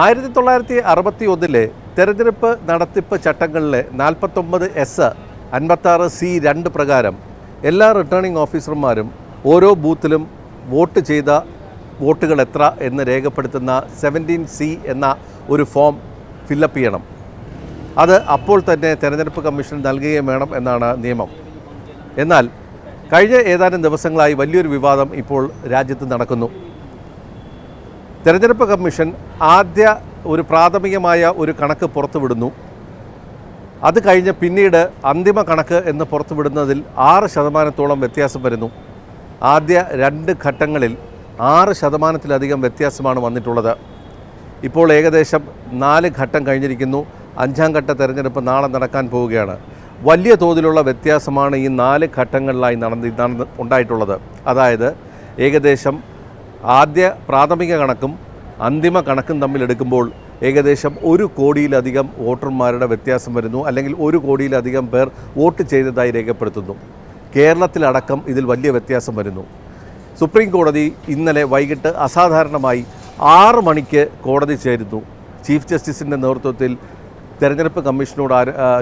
ആയിരത്തി തൊള്ളായിരത്തി അറുപത്തി ഒന്നിലെ തെരഞ്ഞെടുപ്പ് നടത്തിപ്പ് ചട്ടങ്ങളിലെ നാൽപ്പത്തൊമ്പത് എസ് അൻപത്താറ് സി രണ്ട് പ്രകാരം എല്ലാ റിട്ടേണിംഗ് ഓഫീസർമാരും ഓരോ ബൂത്തിലും വോട്ട് ചെയ്ത വോട്ടുകൾ എത്ര എന്ന് രേഖപ്പെടുത്തുന്ന സെവന്റീൻ സി എന്ന ഒരു ഫോം ഫില്ലപ്പ് ചെയ്യണം. അത് അപ്പോൾ തന്നെ തെരഞ്ഞെടുപ്പ് കമ്മീഷൻ നൽകുകയും വേണം എന്നാണ് നിയമം. എന്നാൽ കഴിഞ്ഞ ഏതാനും ദിവസങ്ങളായി വലിയൊരു വിവാദം ഇപ്പോൾ രാജ്യത്ത് നടക്കുന്നു. തെരഞ്ഞെടുപ്പ് കമ്മീഷൻ ആദ്യ ഒരു പ്രാഥമികമായ ഒരു കണക്ക് പുറത്തുവിടുന്നു. അത് കഴിഞ്ഞ് പിന്നീട് അന്തിമ കണക്ക് എന്ന് പുറത്തുവിടുന്നതിൽ ആറ് ശതമാനത്തോളം വ്യത്യാസം വരുന്നു. ആദ്യ രണ്ട് ഘട്ടങ്ങളിൽ ആറ് ശതമാനത്തിലധികം വ്യത്യാസമാണ് വന്നിട്ടുള്ളത്. ഇപ്പോൾ ഏകദേശം നാല് ഘട്ടം കഴിഞ്ഞിരിക്കുന്നു. അഞ്ചാം ഘട്ട തെരഞ്ഞെടുപ്പ് നാളെ നടക്കാൻ പോവുകയാണ്. വലിയ തോതിലുള്ള വ്യത്യാസമാണ് ഈ നാല് ഘട്ടങ്ങളിലായി നടന്ന് ഉണ്ടായിട്ടുള്ളത്. അതായത് ഏകദേശം ആദ്യ പ്രാഥമിക കണക്കും അന്തിമ കണക്കും തമ്മിൽ എടുക്കുമ്പോൾ ഏകദേശം ഒരു കോടിയിലധികം വോട്ടർമാരുടെ വ്യത്യാസം വരുന്നു. അല്ലെങ്കിൽ ഒരു കോടിയിലധികം പേർ വോട്ട് ചെയ്തതായി രേഖപ്പെടുത്തുന്നു. കേരളത്തിലടക്കം ഇതിൽ വലിയ വ്യത്യാസം വരുന്നു. സുപ്രീം കോടതി ഇന്നലെ വൈകിട്ട് അസാധാരണമായി ആറ് മണിക്ക് കോടതി ചേരുന്നു. ചീഫ് ജസ്റ്റിസിന്റെ നേതൃത്വത്തിൽ തെരഞ്ഞെടുപ്പ് കമ്മീഷനോട്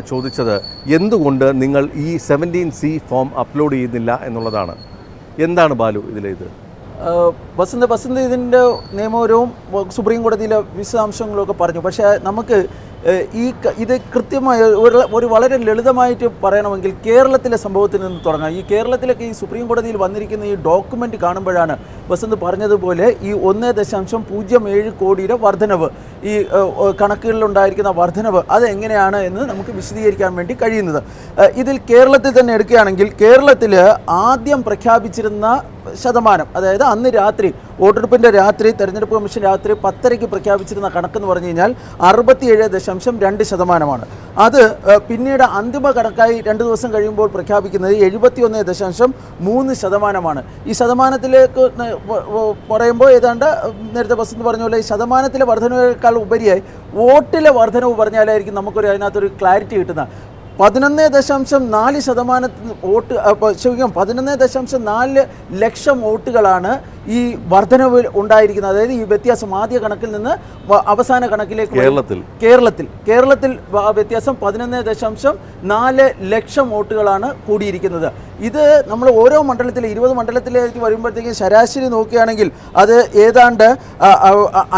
ചോദിച്ചത് എന്തുകൊണ്ട് നിങ്ങൾ ഈ സെവന്റീൻ സി ഫോം അപ്ലോഡ് ചെയ്യുന്നില്ല എന്നുള്ളതാണ്. എന്താണ് ബാലു ഇതിലേത്? വസന്ത് വസന്ത് ഇതിന്റെ നിയമപരവും സുപ്രീം കോടതിയിലെ വിശദാംശങ്ങളൊക്കെ പറഞ്ഞു. പക്ഷേ നമുക്ക് ഈ ഇത് കൃത്യമായ ഒരു വളരെ ലളിതമായിട്ട് പറയണമെങ്കിൽ കേരളത്തിലെ സംഭവത്തിൽ നിന്ന് തുടങ്ങാം. ഈ കേരളത്തിലൊക്കെ ഈ സുപ്രീം കോടതിയിൽ വന്നിരിക്കുന്ന ഈ ഡോക്യുമെന്റ് കാണുമ്പോഴാണ് വസന്ത് പറഞ്ഞതുപോലെ ഈ ഒന്ന് ദശാംശം പൂജ്യം ഏഴ് കോടിയുടെ വർധനവ്. ഈ കണക്കുകളിലുണ്ടായിരിക്കുന്ന വർധനവ് അതെങ്ങനെയാണ് എന്ന് നമുക്ക് വിശദീകരിക്കാൻ വേണ്ടി കഴിയുന്നത്. ഇതിൽ കേരളത്തിൽ തന്നെ എടുക്കുകയാണെങ്കിൽ കേരളത്തിൽ ആദ്യം പ്രഖ്യാപിച്ചിരുന്ന ശതമാനം അതായത് അന്ന് രാത്രി വോട്ടെടുപ്പിന്റെ രാത്രി തെരഞ്ഞെടുപ്പ് കമ്മീഷൻ രാത്രി പത്തരയ്ക്ക് പ്രഖ്യാപിച്ചിരുന്ന കണക്കെന്ന് പറഞ്ഞു കഴിഞ്ഞാൽ അറുപത്തിയേഴ് ദശാംശം രണ്ട് ശതമാനമാണ്. അത് പിന്നീട് അന്തിമ കണക്കായി രണ്ട് ദിവസം കഴിയുമ്പോൾ പ്രഖ്യാപിക്കുന്നത് എഴുപത്തിയൊന്ന് ദശാംശം മൂന്ന് ശതമാനമാണ്. ഈ ശതമാനത്തിലേക്ക് പറയുമ്പോൾ ഏതാണ്ട് നേരത്തെ ബസ് എന്ന് പറഞ്ഞ പോലെ ശതമാനത്തിലെ വർധനവേക്കാൾ ഉപരിയായി വോട്ടിലെ വർധനവ് പറഞ്ഞാലായിരിക്കും നമുക്കൊരു അതിനകത്തൊരു ക്ലാരിറ്റി കിട്ടുന്നത്. പതിനൊന്ന് ദശാംശം നാല് ശതമാനത്തിന് വോട്ട് ക്ഷമിക്കാം പതിനൊന്ന് ദശാംശം നാല് ലക്ഷം വോട്ടുകളാണ് ഈ വർധനവ് ഉണ്ടായിരിക്കുന്നത്. അതായത് ഈ വ്യത്യാസം ആദ്യ കണക്കിൽ നിന്ന് അവസാന കണക്കിലേക്ക് കേരളത്തിൽ. കേരളത്തിൽ. കേരളത്തിൽ വ്യത്യാസം പതിനൊന്ന് ദശാംശം നാല് ലക്ഷം വോട്ടുകളാണ് കൂടിയിരിക്കുന്നത്. ഇത് നമ്മൾ ഓരോ മണ്ഡലത്തിലെ ഇരുപത് മണ്ഡലത്തിലേക്ക് വരുമ്പോഴത്തേക്കും ശരാശരി നോക്കുകയാണെങ്കിൽ അത് ഏതാണ്ട്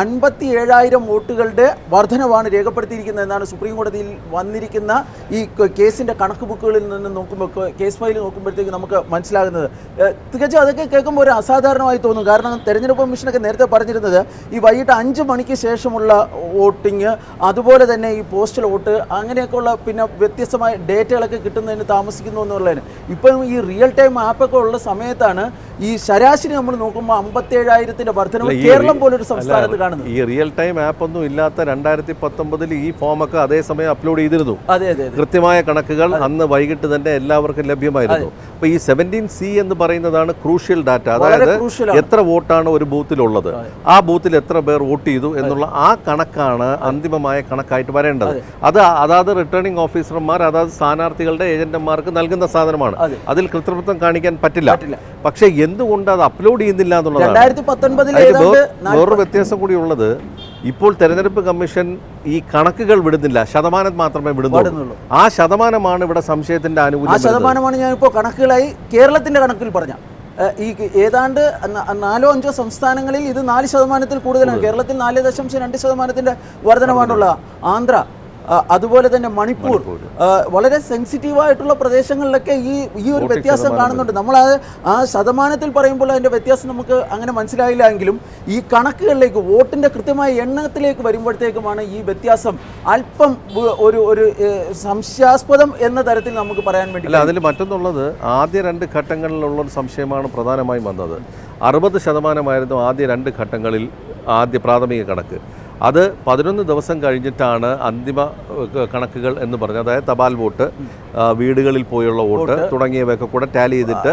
അൻപത്തി ഏഴായിരം വോട്ടുകളുടെ വർധനവാണ് രേഖപ്പെടുത്തിയിരിക്കുന്നത് എന്നാണ് സുപ്രീം കോടതിയിൽ വന്നിരിക്കുന്ന ഈ കേസിന്റെ കണക്ക് ബുക്കുകളിൽ നിന്ന് നോക്കുമ്പോൾ കേസ് ഫയൽ നോക്കുമ്പോഴത്തേക്ക് നമുക്ക് മനസ്സിലാകുന്നത്. തികച്ചും അതൊക്കെ കേൾക്കുമ്പോൾ ഒരു അസാധാരണമായി തോന്നും കാരണം തെരഞ്ഞെടുപ്പ് കമ്മീഷനൊക്കെ നേരത്തെ പറഞ്ഞിരുന്നത് ഈ വൈകിട്ട് അഞ്ച് മണിക്ക് ശേഷമുള്ള വോട്ടിങ് അതുപോലെ തന്നെ ഈ പോസ്റ്റൽ വോട്ട് അങ്ങനെയൊക്കെയുള്ള പിന്നെ വ്യത്യസ്തമായ ഡേറ്റകളൊക്കെ കിട്ടുന്നതിന് താമസിക്കുന്നു എന്നുള്ളതിന് ഇപ്പം ഈ റിയൽ ടൈം ആപ്പൊക്കെ ഉള്ള സമയത്താണ് ഈ ശരാശരി നമ്മൾ നോക്കുമ്പോൾ അമ്പത്തേഴായിരത്തിന്റെ വർധനവ് അല്ല, കേരളം പോലൊരു സംസ്ഥാനത്ത് കാണുന്നത്. ഈ റിയൽ ടൈം ആപ്പ് ഒന്നും ഇല്ലാത്ത രണ്ടായിരത്തി പത്തൊമ്പതിൽ ഈ ഫോമൊക്കെ അതേസമയം അപ്ലോഡ് ചെയ്തിരുന്നു. അതെ അതെ കൃത്യമായ കണക്കുകൾ അന്ന് വൈകിട്ട് തന്നെ എല്ലാവർക്കും ലഭ്യമായിരുന്നു. അപ്പൊ ഈ സെവന്റീൻ സി എന്ന് പറയുന്നതാണ് ക്രൂഷ്യൽ ഡാറ്റ അതായത് എത്ര വോട്ടാണ് ഒരു ബൂത്തിലുള്ളത്? ആ ബൂത്തിൽ എത്ര പേർ വോട്ട് ചെയ്തു എന്നുള്ള ആ കണക്കാണ് അന്തിമമായ കണക്കായിട്ട് വരേണ്ടത്. അത്. അതാത് റിട്ടേണിംഗ് ഓഫീസർമാർ അതാത് സ്ഥാനാർത്ഥികളുടെ ഏജന്റുമാർക്ക് നൽകുന്ന സാധനമാണ്. അതിൽ കൃത്രിമത്വം കാണിക്കാൻ പറ്റില്ല. പക്ഷേ എന്തുകൊണ്ട് അത് അപ്ലോഡ് ചെയ്യുന്നില്ല എന്നുള്ളതാണ്. വേറൊരു വ്യത്യാസം കൂടി ഉള്ളത് ഇപ്പോൾ തെരഞ്ഞെടുപ്പ് കമ്മീഷൻ ഈ കണക്കുകൾ വിടുന്നില്ല. ശതമാനം മാത്രമേ വിടുന്നുള്ളൂ. ആ ശതമാനമാണ് ഇവിടെ സംശയത്തിന്റെ ആ ആനുകൂല്യം ഞാൻ ശതമാനമാണ് ഞാനിപ്പോൾ കണക്കുകളായി കേരളത്തിന്റെ കണക്കിൽ പറഞ്ഞ. ഈ ഏതാണ്ട് നാലോ അഞ്ചോ സംസ്ഥാനങ്ങളിൽ ഇത് നാല് ശതമാനത്തിൽ കൂടുതലാണ്. കേരളത്തിൽ നാല് ദശാംശം രണ്ട് ശതമാനത്തിന്റെ വർധനമാണുള്ള ആന്ധ്ര അതുപോലെ തന്നെ മണിപ്പൂർ. വളരെ സെൻസിറ്റീവ് ആയിട്ടുള്ള പ്രദേശങ്ങളിലൊക്കെ ഈ ഈ ഒരു വ്യത്യാസം കാണുന്നുണ്ട്. നമ്മൾ ആ ആ ശതമാനത്തിൽ പറയുമ്പോൾ അതിന്റെ വ്യത്യാസം നമുക്ക് അങ്ങനെ മനസ്സിലായില്ല എങ്കിലും ഈ കണക്കുകളിലേക്ക് വോട്ടിന്റെ കൃത്യമായ എണ്ണത്തിലേക്ക് വരുമ്പോഴത്തേക്കുമാണ് ഈ വ്യത്യാസം അല്പം ഒരു ഒരു സംശയാസ്പദം എന്ന തരത്തിൽ നമുക്ക് പറയാൻ വേണ്ടി അല്ല അതിൽ മറ്റൊന്നുള്ളത് ആദ്യ രണ്ട് ഘട്ടങ്ങളിലുള്ള ഒരു സംശയമാണ് പ്രധാനമായും വന്നത്. അറുപത് ശതമാനമായിരുന്നു ആദ്യ രണ്ട് ഘട്ടങ്ങളിൽ ആദ്യ പ്രാഥമിക കണക്ക്. അത് പതിനൊന്ന് ദിവസം കഴിഞ്ഞിട്ടാണ് അന്തിമ കണക്കുകൾ എന്ന് പറഞ്ഞത് അതായത് തപാൽ വോട്ട് വീടുകളിൽ പോയുള്ള വോട്ട് തുടങ്ങിയവയൊക്കെ കൂടെ ടാലി ചെയ്തിട്ട്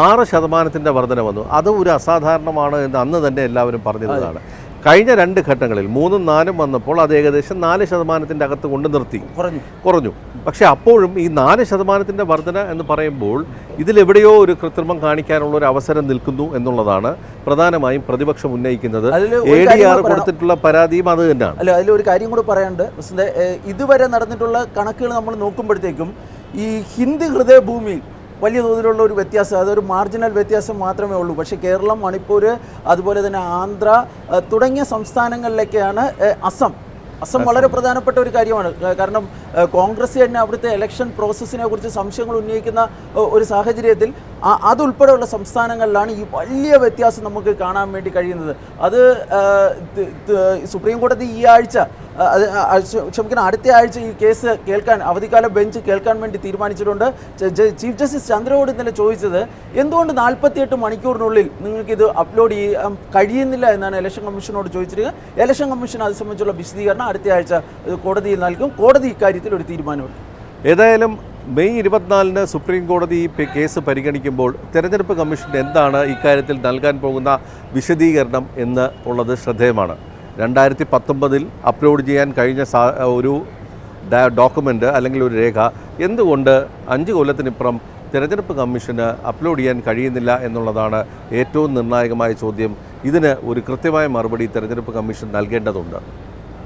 ആറ് ശതമാനത്തിന്റെ വർധന വന്നു അത് ഒരു അസാധാരണമാണ് എന്ന് അന്ന് തന്നെ എല്ലാവരും പറഞ്ഞിരുന്നതാണ്. കഴിഞ്ഞ രണ്ട് ഘട്ടങ്ങളിൽ മൂന്നും നാലും വന്നപ്പോൾ അത് ഏകദേശം നാല് ശതമാനത്തിന്റെ അകത്ത് കൊണ്ടു നിർത്തി. കുറഞ്ഞു. കുറഞ്ഞു. പക്ഷേ അപ്പോഴും ഈ നാല് ശതമാനത്തിന്റെ വർധന എന്ന് പറയുമ്പോൾ ഇതിലെവിടെയോ ഒരു കൃത്രിമം കാണിക്കാനുള്ള ഒരു അവസരം നിൽക്കുന്നു എന്നുള്ളതാണ് പ്രധാനമായും പ്രതിപക്ഷം ഉന്നയിക്കുന്നത്. എ ഡി ആർ കൊടുത്തിട്ടുള്ള പരാതിയും അത് തന്നെയാണ്. അല്ല അതിൽ ഒരു കാര്യം കൂടി പറയാനുണ്ട്. ഇതുവരെ നടന്നിട്ടുള്ള കണക്കുകൾ നമ്മൾ നോക്കുമ്പോഴത്തേക്കും ഈ ഹിന്ദി ഹൃദയഭൂമിയിൽ വലിയ തോതിലുള്ള ഒരു വ്യത്യാസം അതൊരു മാർജിനൽ വ്യത്യാസം മാത്രമേ ഉള്ളൂ. പക്ഷേ കേരളം മണിപ്പൂർ അതുപോലെ തന്നെ ആന്ധ്ര തുടങ്ങിയ സംസ്ഥാനങ്ങളിലേക്കാണ് അസം. അസം വളരെ പ്രധാനപ്പെട്ട ഒരു കാര്യമാണ്. കാരണം കോൺഗ്രസ് തന്നെ അവിടുത്തെ ഇലക്ഷൻ പ്രോസസ്സിനെ കുറിച്ച് സംശയങ്ങൾ ഉന്നയിക്കുന്ന ഒരു സാഹചര്യത്തിൽ അതുൾപ്പെടെയുള്ള സംസ്ഥാനങ്ങളിലാണ് ഈ വലിയ വ്യത്യാസം നമുക്ക് കാണാൻ വേണ്ടി കഴിയുന്നത്. അത് സുപ്രീം കോടതി ഈ ആഴ്ച ക്ഷമിക്കണം. അടുത്ത ആഴ്ച ഈ കേസ് കേൾക്കാൻ അവധിക്കാല ബെഞ്ച് കേൾക്കാൻ വേണ്ടി തീരുമാനിച്ചിട്ടുണ്ട്. ചീഫ് ജസ്റ്റിസ് ചന്ദ്രയോട് ഇന്നലെ ചോദിച്ചത് എന്തുകൊണ്ട് നാൽപ്പത്തിയെട്ട് മണിക്കൂറിനുള്ളിൽ നിങ്ങൾക്കിത് അപ്ലോഡ് ചെയ്യാൻ കഴിയുന്നില്ല? എന്നാണ് ഇലക്ഷൻ കമ്മീഷനോട് ചോദിച്ചിരിക്കുന്നത് ഇലക്ഷൻ കമ്മീഷൻ അത് സംബന്ധിച്ചുള്ള വിശദീകരണം അടുത്ത ആഴ്ച കോടതിയിൽ നൽകും. കോടതി ഇക്കാര്യത്തിൽ ഒരു തീരുമാനമെടുക്കും ഏതായാലും മെയ് ഇരുപത്തിനാലിന് സുപ്രീം കോടതി ഈ കേസ് പരിഗണിക്കുമ്പോൾ തെരഞ്ഞെടുപ്പ് കമ്മീഷൻ എന്താണ് ഇക്കാര്യത്തിൽ നൽകാൻ പോകുന്ന വിശദീകരണം എന്ന് ഉള്ളത് ശ്രദ്ധേയമാണ്. രണ്ടായിരത്തി പത്തൊമ്പതിൽ അപ്ലോഡ് ചെയ്യാൻ കഴിഞ്ഞ ഒരു ഡോക്യുമെന്റ് അല്ലെങ്കിൽ ഒരു രേഖ എന്തുകൊണ്ട് അഞ്ച് കൊല്ലത്തിനിപ്പുറം തിരഞ്ഞെടുപ്പ് കമ്മീഷന് അപ്ലോഡ് ചെയ്യാൻ കഴിയുന്നില്ല എന്നുള്ളതാണ് ഏറ്റവും നിർണായകമായ ചോദ്യം. ഇതിന് ഒരു കൃത്യമായ മറുപടി തിരഞ്ഞെടുപ്പ് കമ്മീഷൻ നൽകേണ്ടതുണ്ട്.